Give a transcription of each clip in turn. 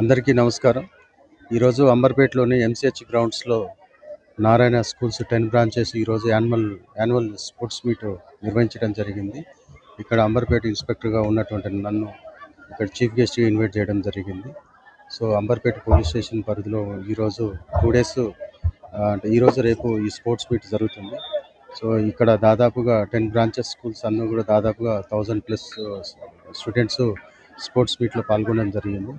అందరికీ నమస్కారం. ఈరోజు అంబర్పేటలోని ఎంసీహెచ్ గ్రౌండ్స్లో నారాయణ స్కూల్స్ టెన్ బ్రాంచెస్ ఈరోజు యాన్యువల్ యాన్యువల్ స్పోర్ట్స్ మీట్ నిర్వహించడం జరిగింది. ఇక్కడ అంబర్పేట ఇన్స్పెక్టర్గా ఉన్నటువంటి నన్ను ఇక్కడ చీఫ్ గెస్ట్గా ఇన్వైట్ చేయడం జరిగింది. సో అంబర్పేట పోలీస్ స్టేషన్ పరిధిలో ఈరోజు టూ డేస్ అంటే ఈరోజు రేపు ఈ స్పోర్ట్స్ మీట్ జరుగుతుంది. సో ఇక్కడ దాదాపుగా టెన్ బ్రాంచెస్ స్కూల్స్ అన్నీ కూడా దాదాపుగా థౌజండ్ ప్లస్ స్టూడెంట్స్ స్పోర్ట్స్ మీట్లో పాల్గొనడం జరిగింది.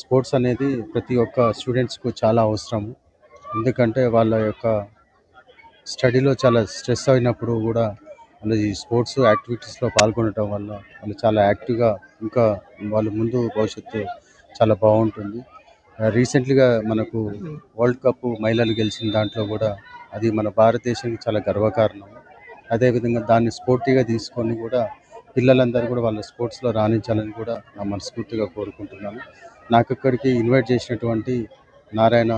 స్పోర్ట్స్ అనేది ప్రతి ఒక్క స్టూడెంట్స్కు చాలా అవసరం ఎందుకంటే వాళ్ళ యొక్క స్టడీలో చాలా స్ట్రెస్ అయినప్పుడు కూడా వాళ్ళు ఈ స్పోర్ట్స్ యాక్టివిటీస్లో పాల్గొనడం వల్ల వాళ్ళు చాలా యాక్టివ్గా ఇంకా వాళ్ళు ముందు భవిష్యత్తు చాలా బాగుంటుంది. రీసెంట్లీగా మనకు వరల్డ్ కప్ మహిళలు గెలిచిన దాంట్లో కూడా అది మన భారతదేశానికి చాలా గర్వకారణం. అదేవిధంగా దాన్ని స్పోర్టీగా తీసుకొని కూడా పిల్లలందరూ కూడా వాళ్ళ స్పోర్ట్స్లో రాణించాలని కూడా నా మనస్ఫూర్తిగా కోరుకుంటున్నాను. నాకు ఇక్కడికి ఇన్వైట్ చేసినటువంటి నారాయణ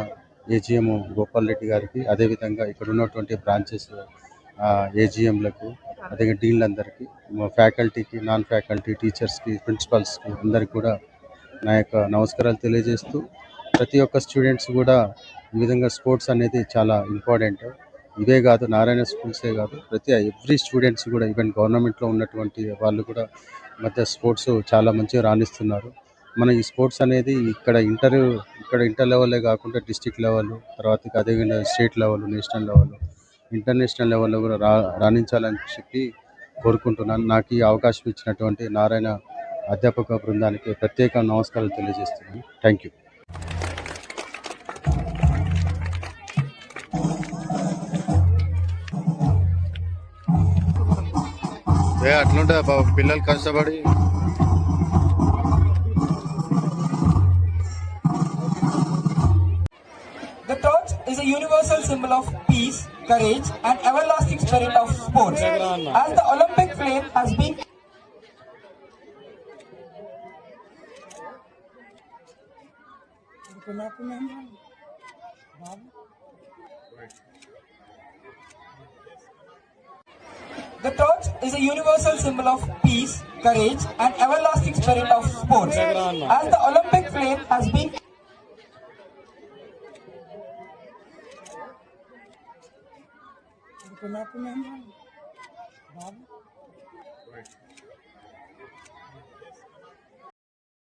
ఏజిఎం గోపాల్ రెడ్డి గారికి అదేవిధంగా ఇక్కడ ఉన్నటువంటి బ్రాంచెస్ ఏజిఎంలకు అదే డీన్లందరికీ ఫ్యాకల్టీకి నాన్ ఫ్యాకల్టీ టీచర్స్కి ప్రిన్సిపల్స్కి అందరికీ కూడా నా యొక్క నమస్కారాలు తెలియజేస్తూ ప్రతి ఒక్క స్టూడెంట్స్ కూడా ఈ విధంగా స్పోర్ట్స్ అనేది చాలా ఇంపార్టెంట్. ఇవే కాదు నారాయణ స్కూల్సే కాదు ప్రతి ఎవ్రీ స్టూడెంట్స్ కూడా ఈవెన్ గవర్నమెంట్లో ఉన్నటువంటి వాళ్ళు కూడా మధ్య స్పోర్ట్స్ చాలా మంచిగా రాణిస్తున్నారు. మన ఈ స్పోర్ట్స్ అనేది ఇక్కడ ఇంటర్ ఇక్కడ ఇంటర్ లెవెల్లే కాకుండా డిస్టిక్ లెవెల్ తర్వాత అదేవిధంగా state level national level international లెవెల్లో కూడా రా రాణించాలని చెప్పి కోరుకుంటున్నాను. నాకు ఈ అవకాశం ఇచ్చినటువంటి నారాయణ అధ్యాపక బృందానికి ప్రత్యేక నమస్కారాలు తెలియజేస్తున్నాను. థ్యాంక్ యూ ఏ అట్లుంటే పిల్లలు కష్టపడి The torch is a universal symbol of peace, courage, and everlasting spirit of sports. As the Olympic flame has been The torch is a universal symbol of peace, courage, and everlasting spirit of sports. As the Olympic flame has been Ito natin na yan. Bago. Right.